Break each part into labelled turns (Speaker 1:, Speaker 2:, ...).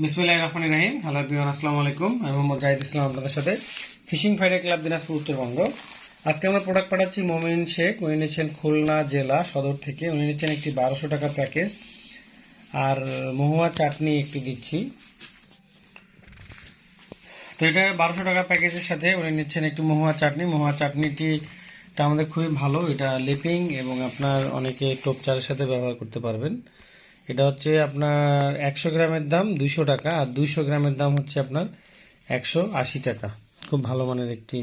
Speaker 1: বিসমুল্লাহ রহমান রাহিম। হ্যালো আলাইকুম। আপনাদের সাথে। Fishing club, Dinajpur, Uttarbanga. আজকে আমরা প্রোডাক্ট পাঠাচ্ছি শেখ। উনি নিচ্ছেন খুলনা জেলা সদর থেকে। উনি নিচ্ছেন একটি বারোশো টাকা প্যাকেজ। আর মহুয়া চাটনি একটি দিচ্ছি। তো এটা বারোশো টাকা প্যাকেজের সাথে উনি নিচ্ছেন একটি মহুয়া চাটনি। মহুয়া চাটনিটি আমাদের খুবই ভালো। এটা লিপিং এবং আপনার অনেকে টোপ চারের সাথে ব্যবহার করতে পারবেন। এটা হচ্ছে আপনার একশো গ্রামের দাম দুইশো টাকা, আর দুইশো গ্রামের দাম হচ্ছে আপনার একশো আশি টাকা। খুব ভালো মানের একটি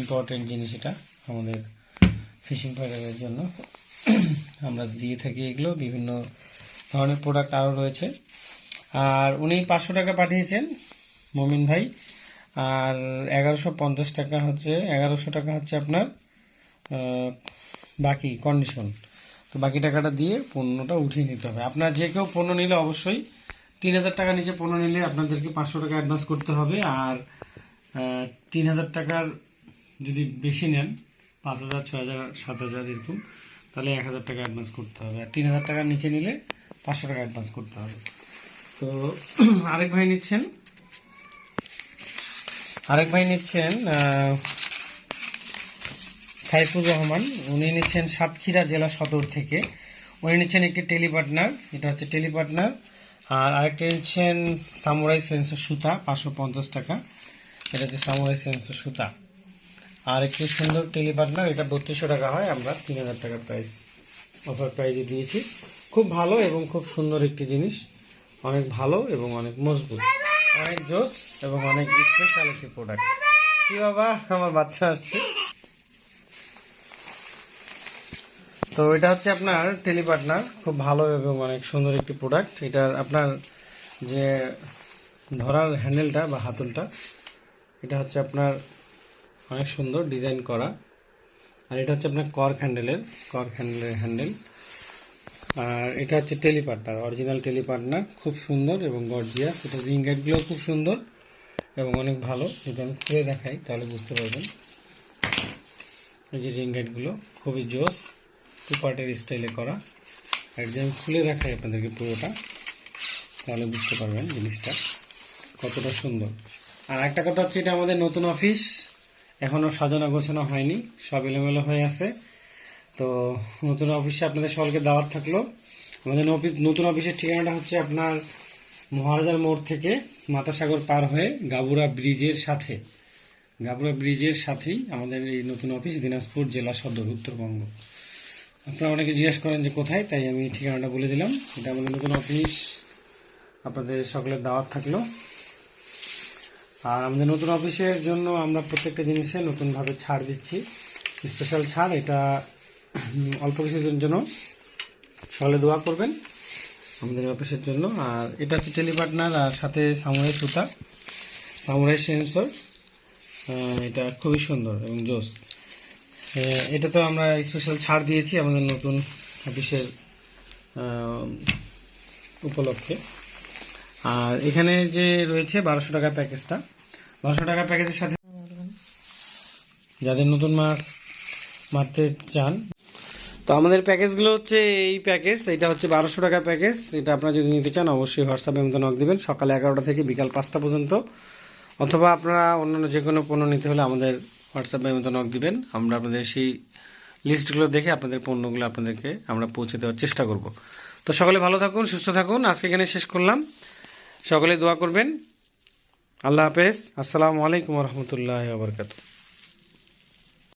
Speaker 1: ইম্পর্টেন্ট জিনিস এটা আমাদের ফিশিং ফাইডারের জন্য। আমরা দিয়ে থাকি এগুলো, বিভিন্ন ধরনের প্রোডাক্ট আরও রয়েছে। আর উনি পাঁচশো টাকা পাঠিয়েছেন, মমিন ভাই। আর এগারোশো পঞ্চাশ টাকা হচ্ছে, এগারোশো টাকা হচ্ছে আপনার বাকি কন্ডিশন তো বাকি টাকাটা দিয়ে পণ্যটা উঠিয়ে নিতে হবে। আপনার যে কেউ পণ্য নিলে অবশ্যই তিন হাজার টাকা নিচে পণ্য নিলে আপনাদেরকে পাঁচশো টাকা অ্যাডভান্স করতে হবে আর তিন হাজার টাকার যদি বেশি নেন, পাঁচ হাজার, ছয় হাজার, সাত হাজার এরকম, তাহলে এক হাজার টাকা অ্যাডভান্স করতে হবে। আর তিন হাজার টাকার নিচে নিলে পাঁচশো টাকা অ্যাডভান্স করতে হবে। তো আরেক ভাই নিচ্ছেন। আরেক ভাই নিচ্ছেন সাইফুর রহমান, উনি নিচ্ছেন সাতক্ষীরা জেলা সদর থেকে। উনি নিচ্ছেন একটি টেলি পার্টনার এটা হচ্ছে টেলি পার্টনার আর আরেকটা নিচ্ছেন সামুরাই সেন্সর সুতা, পাঁচশো পঞ্চাশ টাকা। এটা হচ্ছে সামুরাই সেন্সর সুতা। আর একটি সুন্দর টেলি পার্টনার এটা বত্রিশশো টাকা হয়, আমরা তিন হাজার টাকার প্রাইস অফার প্রাইজে দিয়েছি। খুব ভালো এবং খুব সুন্দর একটি জিনিস, অনেক ভালো এবং অনেক মজবুত। অনেক জোস এবং অনেক স্পেশাল একটি প্রোডাক্ট কি বাবা, আমার বাচ্চা আসছে। তো এটা হচ্ছে আপনার টেলি পার্টনার খুব ভালো এবং অনেক সুন্দর একটি প্রোডাক্ট এটা আপনার যে ধরার হ্যান্ডেলটা বা হাতলটা, এটা হচ্ছে আপনার অনেক সুন্দর ডিজাইন করা। আর এটা হচ্ছে আপনার কর্ক হ্যান্ডেলের কর্ক হ্যান্ডেলের হ্যান্ডেল আর এটা হচ্ছে tele partner original tele partner খুব সুন্দর এবং গর্জিয়াস এটা রিং গাইডগুলো খুব সুন্দর এবং অনেক ভালো। যদি আমি খুলে দেখাই, তাহলে বুঝতে পারবেন। এই যে রিং গাইডগুলো খুবই জোস। টু পার্টের স্টাইলে করা আমি খুলে দেখাই আপনাদেরকে পুরোটা, তাহলে বুঝতে পারবেন জিনিসটা কতটা সুন্দর। আর একটা কথা হচ্ছে, এটা আমাদের নতুন অফিস এখনও সাজানো গোছানো হয়নি, সব এলোমেলো হয়ে আছে। তো নতুন অফিসে আপনাদের সকলকে দাওয়াত থাকল। আমাদের নতুন অফিসের ঠিকানাটা হচ্ছে আপনার মহারাজার মোড় থেকে মাতাসাগর পার হয়ে গাবুরা ব্রিজের সাথে। গাবুরা ব্রিজের সাথেই আমাদের এই নতুন অফিস দিনাজপুর জেলা সদর, উত্তরবঙ্গ। আপনারা অনেকে জিজ্ঞেস করেন যে কোথায় তাই আমি ঠিকানাটা বলে দিলাম। এটা আমাদের নতুন অফিস আপনাদের সকলের দাওয়াত থাকল। আর আমাদের নতুন অফিসের জন্য আমরা প্রত্যেকটা জিনিসে নতুনভাবে ছাড় দিচ্ছি। স্পেশাল ছাড় এটা অল্প কিছুদিনের জন্য। সকলে দোয়া করবেন আমাদের অফিসের জন্য। আর এটা হচ্ছে টেলিপার্টনার আর সাথে সামুরাই সুতা সামুরাই সেন্সর। এটা খুবই সুন্দর এবং জোস। আহ, এটা তো আমরা স্পেশাল ছাড় দিয়েছি আমাদের নতুন অফিসের উপলক্ষে। আর এখানে যে রয়েছে বারোশো টাকা প্যাকেজটা, বারোশো টাকা প্যাকেজের সাথে যাদের নতুন মাছ মারতে চান। তো আমাদের প্যাকেজগুলো হচ্ছে এই প্যাকেজ, এটা হচ্ছে বারোশো টাকা প্যাকেজ। এটা আপনারা যদি নিতে চান, অবশ্যই হোয়াটসঅ্যাপে মতো নক দিবেন। সকাল এগারোটা থেকে বিকাল পাঁচটা পর্যন্ত। অথবা আপনারা অন্যান্য যে কোনো পণ্য নিতে হলে আমাদের হোয়াটসঅ্যাপে মতো নক দিবেন। আমরা আপনাদের সেই লিস্টগুলো দেখে আপনাদের পণ্যগুলো আপনাদেরকে আমরা পৌঁছে দেওয়ার চেষ্টা করব। তো সকলে ভালো থাকুন, সুস্থ থাকুন। আজকে এখানে শেষ করলাম। সকলে দোয়া করবেন। আল্লাহ হাফেজ। আসসালামু আলাইকুম রহমতুল্লাহ বরকাত